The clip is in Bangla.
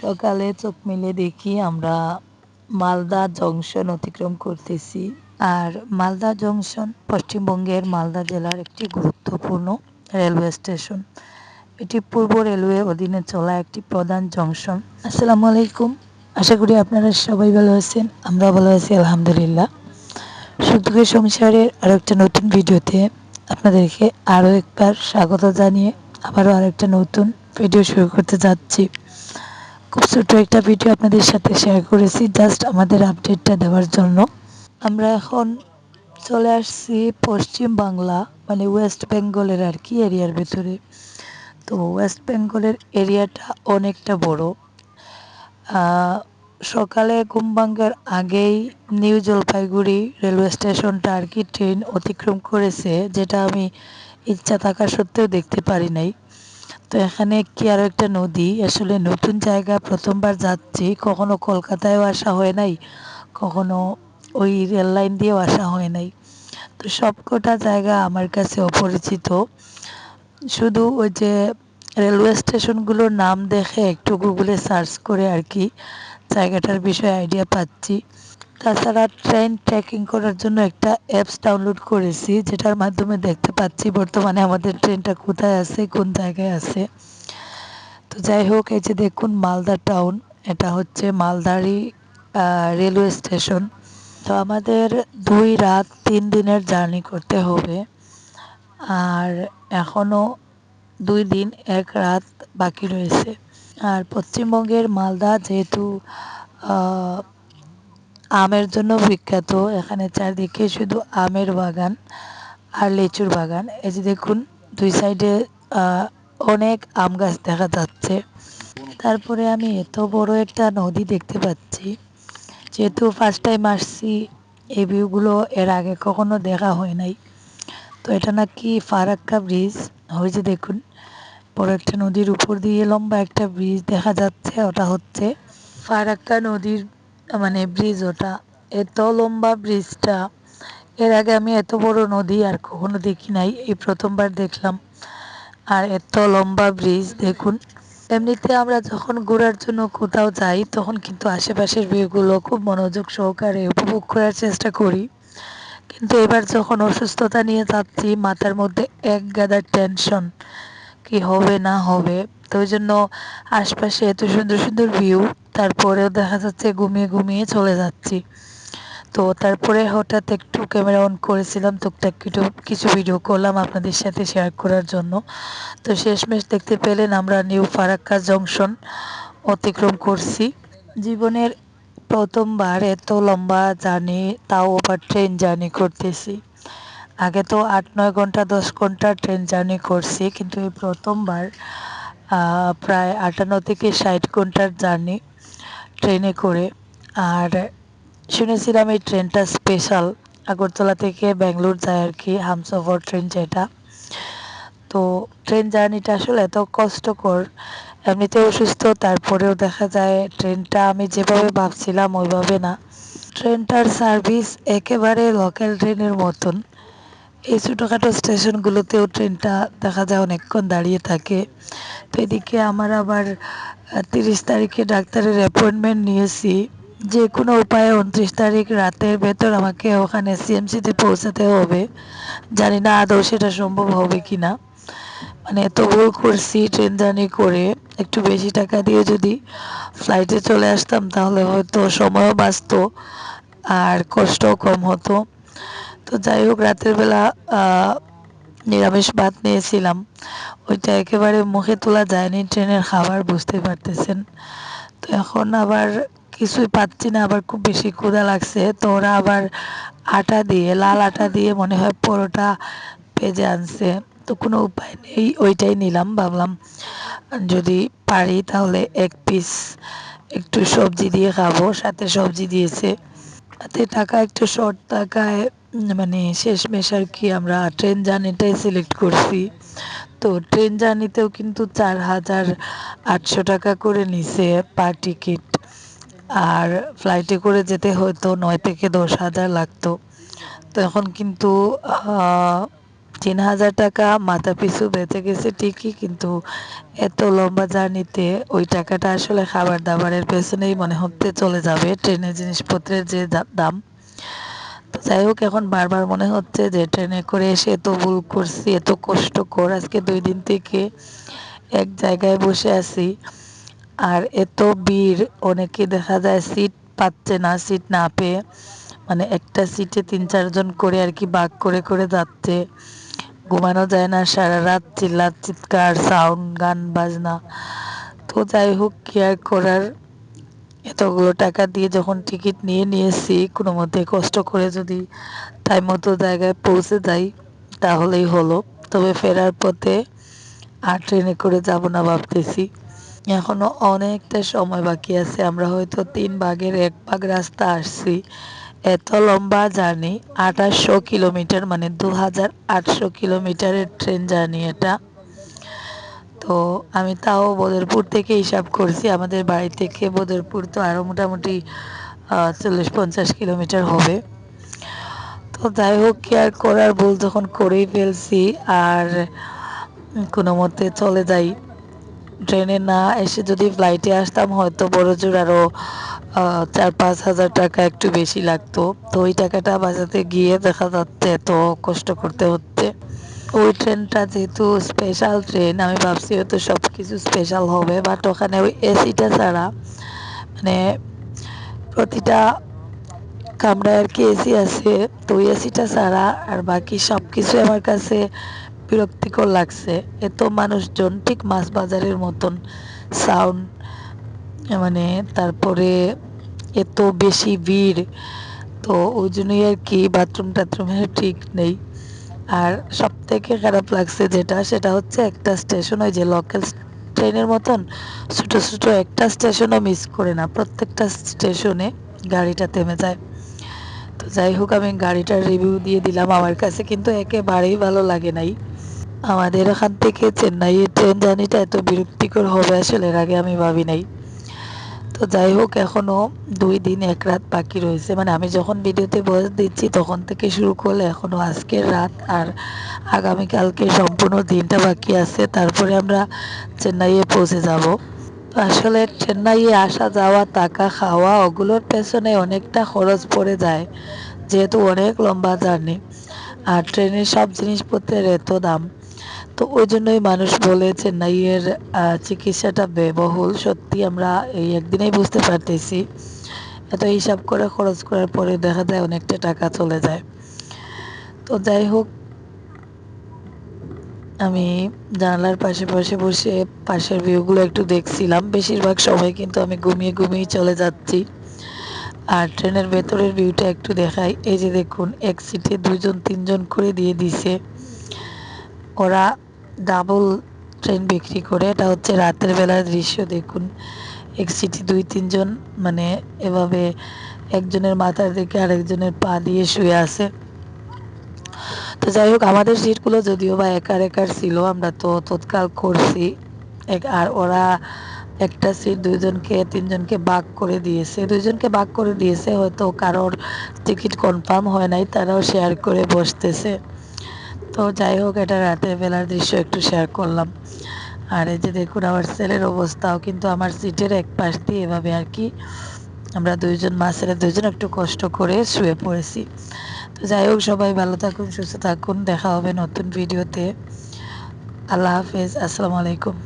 সকালে চোখ মেলে দেখি আমরা মালদা জংশন অতিক্রম করতেছি। আর মালদা জংশন পশ্চিমবঙ্গের মালদা জেলার একটি গুরুত্বপূর্ণ রেলওয়ে স্টেশন। এটি পূর্ব রেলওয়ে অধীনে চলা একটি প্রধান জংশন। আসসালামু আলাইকুম। আশা করি আপনারা সবাই ভালো আছেন, আমরা ভালো আছি, আলহামদুলিল্লাহ। সুদূরের সংসারের আরও একটা নতুন ভিডিওতে আপনাদেরকে আরও একবার স্বাগত জানিয়ে আবারও আরেকটা নতুন ভিডিও শুরু করতে যাচ্ছি। খুব ছোট্ট একটা ভিডিও আপনাদের সাথে শেয়ার করেছি জাস্ট আমাদের আপডেটটা দেওয়ার জন্য। আমরা এখন চলে আসছি পশ্চিম বাংলা মানে ওয়েস্ট বেঙ্গলের আর কি এরিয়ার ভেতরে। তো ওয়েস্ট বেঙ্গলের এরিয়াটা অনেকটা বড়। সকালে ঘুম ভাঙ্গার আগেই নিউ জলপাইগুড়ি রেলওয়ে স্টেশনটা আর কি ট্রেন অতিক্রম করেছে, যেটা আমি ইচ্ছা থাকা সত্ত্বেও দেখতে পারি নাই। তো এখানে কি আরও একটা নদী? আসলে নতুন জায়গা প্রথমবার যাচ্ছি। কখনো কলকাতায়ও আসা হয় নাই, কখনো ওই রেল লাইন দিয়েও আসা হয় নাই। তো সবকটা জায়গা আমার কাছে অপরিচিত। শুধু ওই যে রেলওয়ে স্টেশনগুলোর নাম দেখে একটু গুগলে সার্চ করে আর কি, জায়গাটার বিষয়ে আইডিয়া পাচ্ছি। তাছাড়া ট্রেন ট্র্যাকিং করার জন্য একটা অ্যাপস ডাউনলোড করেছি, যেটার মাধ্যমে দেখতে পাচ্ছি বর্তমানে আমাদের ট্রেনটা কোথায় আছে, কোন জায়গায় আছে। তো যাই হোক, এই যে দেখুন মালদা টাউন এটা হচ্ছে মালদারি রেলওয়ে স্টেশন তো আমাদের দুই রাত তিন দিনের জার্নি করতে হবে। আর এখনও দুই দিন এক রাত বাকি রয়েছে। আর পশ্চিমবঙ্গের মালদা যেহেতু আমের জন্য বিখ্যাত। এখানে চারদিকে শুধু আমের বাগান আর লিচুর বাগান। এই যে দেখুন, দুই সাইডে অনেক আম গাছ দেখা যাচ্ছে। তারপরে আমি এত বড় একটা নদী দেখতে পাচ্ছি। যেহেতু ফার্স্ট টাইম আসছি, এই ভিউগুলো এর আগে কখনো দেখা হয় নাই। তো এটা নাকি ফারাক্কা ব্রিজ হয়েছে দেখুন, বড় একটা নদীর উপর দিয়ে লম্বা একটা ব্রিজ দেখা যাচ্ছে, ওটা হচ্ছে ফারাক্কা নদীর মানে ব্রিজ ওটা, এত লম্বা ব্রিজটা এর আগে আমি এত বড় নদী আর কখনো দেখি নাই, এই প্রথমবার দেখলাম। আর এত লম্বা ব্রিজ দেখুন। এমনিতে আমরা যখন ঘোরার জন্য কোথাও যাই, তখন কিন্তু আশেপাশের ভিউগুলো খুব মনোযোগ সহকারে উপভোগ করার চেষ্টা করি। কিন্তু এবার যখন অসুস্থতা নিয়ে যাচ্ছি, মাথার মধ্যে এক গাদার টেনশন কি হবে না হবে, তো ওই জন্য আশপাশে এত সুন্দর সুন্দর ভিউ তারপরেও দেখা যাচ্ছে ঘুমিয়ে ঘুমিয়ে চলে যাচ্ছি। তো তারপরে হঠাৎ একটু ক্যামেরা অন করেছিলাম, টুকটাক কিছু কিছু ভিডিও করলাম আপনাদের সাথে শেয়ার করার জন্য। তো শেষমেশ দেখতে পেলেন আমরা নিউ ফারাক্কা জংশন অতিক্রম করছি। জীবনের প্রথমবার এত লম্বা জার্নি তাও আবার ট্রেন জার্নি করতেছি। আগে তো আট, নয় ঘণ্টা, দশ ঘণ্টা ট্রেন জার্নি করছি, কিন্তু এই প্রথমবার প্রায় আটান্ন থেকে ষাট ঘণ্টার জার্নি ট্রেনে করে। আর শুনেছিলাম এই ট্রেনটা স্পেশাল আগরতলা থেকে ব্যাঙ্গালোর যায় আর কি, হামসফর ট্রেন যেটা। তো ট্রেন জার্নিটা আসলে এত কষ্টকর এমনিতে অসুস্থ, তারপরেও দেখা যায় ট্রেনটা আমি যেভাবে ভাবছিলাম ওইভাবে না। ট্রেনটার সার্ভিস একেবারে লোকাল ট্রেনের মতন। এই ছোটোখাটো স্টেশনগুলোতেও ট্রেনটা দেখা যায় অনেকক্ষণ দাঁড়িয়ে থাকে। তো এদিকে আমার আবার তিরিশ তারিখে ডাক্তারের অ্যাপয়েন্টমেন্ট নিয়েছি। যে কোনো উপায়ে উনত্রিশ তারিখ রাতের ভেতর আমাকে ওখানে সিএমসিতে পৌঁছাতে হবে। জানি না আদৌ সেটা সম্ভব হবে কি না মানে ভুল করছি ট্রেন জার্নি করে। একটু বেশি টাকা দিয়ে যদি ফ্লাইটে চলে আসতাম তাহলে হয়তো সময়ও বাঁচত আর কষ্টও কম হতো। তো যাই হোক, রাতের বেলা নিরামিষ ভাত নিয়েছিলাম। ওইটা একেবারে মুখে তোলা যায়নি, ট্রেনের খাবার বুঝতে পারতেছেন। তো এখন আবার কিছুই পাচ্ছি না, আবার খুব বেশি ক্ষুধা লাগছে। তো ওরা আবার আটা দিয়ে, লাল আটা দিয়ে মনে হয় পরোটা ভেজে আনছে। তো কোনো উপায় নেই, ওইটাই নিলাম, ভাবলাম যদি পারি তাহলে এক পিস একটু সবজি দিয়ে খাব, সাথে সবজি দিয়েছে। তাতে টাকা একটু শর্ট টাকায় মানে শেষমেশ আর কি আমরা ট্রেন জার্নিটাই সিলেক্ট করছি। তো ট্রেন জার্নিতেও কিন্তু চার হাজার আটশো টাকা করে নিছে পার টিকিট আর ফ্লাইটে করে যেতে হয়তো নয় থেকে দশ হাজার লাগতো। তো এখন কিন্তু তিন হাজার টাকা মাথা পিছু বেঁচে গেছে ঠিকই, কিন্তু এত লম্বা জার্নিতে ওই টাকাটা আসলে খাবার দাবারের পেছনেই মনে হতে চলে যাবে। ট্রেনের জিনিসপত্রের যে দাম যাই হোক, এখন বারবার মনে হচ্ছে যে ট্রেনে করে এসে এত ভুল করছি, এত কষ্টকর। আজকে দুই দিন থেকে এক জায়গায় বসে আছি আর এত ভিড়, অনেকে দেখা যায় সিট পাচ্ছে না, সিট না পেয়ে। মানে একটা সিটে তিন চারজন করে আর কি বাক করে করে যাচ্ছে। ঘুমানো যায় না, সারা রাত চিল্লা চিৎকার সাউন্ড গান, বাজনা। তো যাই হোক কেয়ার করার? এতগুলো টাকা দিয়ে যখন টিকিট নিয়ে নিয়েছি, কোনো মধ্যে কষ্ট করে যদি টাইম মতো জায়গায় পৌঁছে যাই, তাহলেই হলো। তবে ফেরার পথে আর ট্রেনে করে যাব না ভাবতেছি। এখনও অনেকটা সময় বাকি আছে, আমরা হয়তো তিন ভাগের এক ভাগ রাস্তা আসছি। এত লম্বা জার্নি, আঠাশশো কিলোমিটার মানে দু হাজার আটশো কিলোমিটারের ট্রেন জার্নি এটা। তো আমি তাও বদরপুর থেকে হিসাব করছি, আমাদের বাড়ি থেকে বদরপুর তো আরও মোটামুটি চল্লিশ পঞ্চাশ কিলোমিটার হবে। তো যাই হোক কেয়ার করার ভুল যখন করেই ফেলছি আর কোনো মতে চলে যাই। ট্রেনে না এসে যদি ফ্লাইটে আসতাম, হয়তো বড় জোর আরও চার পাঁচ হাজার টাকা একটু বেশি লাগতো। তো ওই টাকাটা বাঁচাতে গিয়ে দেখা যাচ্ছে এত কষ্ট করতে হচ্ছে। ওই ট্রেনটা যেহেতু স্পেশাল ট্রেন আমি ভাবছি হয়তো সব কিছু স্পেশাল হবে বাট ওখানে ওই এসিটা ছাড়া মানে প্রতিটা কামরায় আর কি এসি আছে, তো ওই এসিটা ছাড়া আর বাকি সব কিছু আমার কাছে বিরক্তিকর লাগছে। এত মানুষজন, ঠিক মাছ বাজারের মতন সাউন্ড মানে তারপরে এত বেশি ভিড়, তো ওই জন্যই আর কি বাথরুম টাথরুমের ঠিক নেই। আর সব থেকে খারাপ লাগছে যেটা, সেটা হচ্ছে একটা স্টেশন ওই যে লোকাল ট্রেনের মতন ছোটো ছোটো একটা স্টেশনও মিস করে না। প্রত্যেকটা স্টেশনে গাড়িটা থেমে যায়। তো যাই হোক, আমি গাড়িটার রিভিউ দিয়ে দিলাম আমার কাছে, কিন্তু একেবারেই ভালো লাগে নাই। আমাদের এখান থেকে চেন্নাইয়ের ট্রেন জার্নিটা এত বিরক্তিকর হবে আসলে, এর আগে আমি ভাবি নাই। তো যাই হোক এখনও দুই দিন, এক রাত বাকি রয়েছে। মানে আমি যখন ভিডিওতে বয়স দিচ্ছি, তখন থেকে শুরু করলে এখনও আজকের রাত আর আগামীকালকে সম্পূর্ণ দিনটা বাকি আছে। তারপরে আমরা চেন্নাইয়ে পৌঁছে যাব। আসলে চেন্নাইয়ে আসা, যাওয়া টাকা খাওয়া ওগুলোর পেছনে অনেকটা খরচ পড়ে যায়, যেহেতু অনেক লম্বা জার্নি। আর ট্রেনের সব জিনিসপত্রের এত দাম। তো ওই জন্যই মানুষ বলে চেন্নাইয়ের চিকিৎসাটা ব্যয়বহুল। সত্যি আমরা এই একদিনেই বুঝতে পারতেছি। এত হিসাব করে খরচ করার পরে দেখা যায় অনেকটা টাকা চলে যায়। তো যাই হোক, আমি জানালার পাশে পাশে বসে পাশের ভিউগুলো একটু দেখছিলাম। বেশিরভাগ সময় কিন্তু আমি ঘুমিয়ে ঘুমিয়ে চলে যাচ্ছি। আর ট্রেনের ভেতরের ভিউটা একটু দেখাই। এই যে দেখুন, এক সিটে দুজন তিনজন করে দিয়ে দিছে। ওরা ডাবল ট্রেন বিক্রি করে, এটা হচ্ছে রাতের বেলার দৃশ্য, দেখুন। এক সিটি দুই তিনজন মানে এভাবে একজনের মাথার দিকে আরেকজনের পা দিয়ে শুয়ে আছে। তো যাই হোক, আমাদের সিটগুলো যদিও বা একার একার ছিল, আমরা তো তৎকাল করছি। এক, আর ওরা একটা সিট দুইজনকে, তিনজনকে বাক করে দিয়েছে। দুইজনকে বাক করে দিয়েছে, হয়তো কারোর টিকিট কনফার্ম হয় নাই, তারাও শেয়ার করে বসতেছে। তো যাই হোক, এটা রাতের বেলার দৃশ্য একটু শেয়ার করলাম। আর এই যে দেখুন, আমার ছেলের অবস্থাও কিন্তু আমার সিটের এক পাশ দিয়ে এভাবে আর কি আমরা দুইজন, মা ছেলে দুইজন একটু কষ্ট করে শুয়ে পড়েছি। তো যাই হোক, সবাই ভালো থাকুন, সুস্থ থাকুন, দেখা হবে নতুন ভিডিওতে আল্লাহ হাফেজ, আসসালামু আলাইকুম।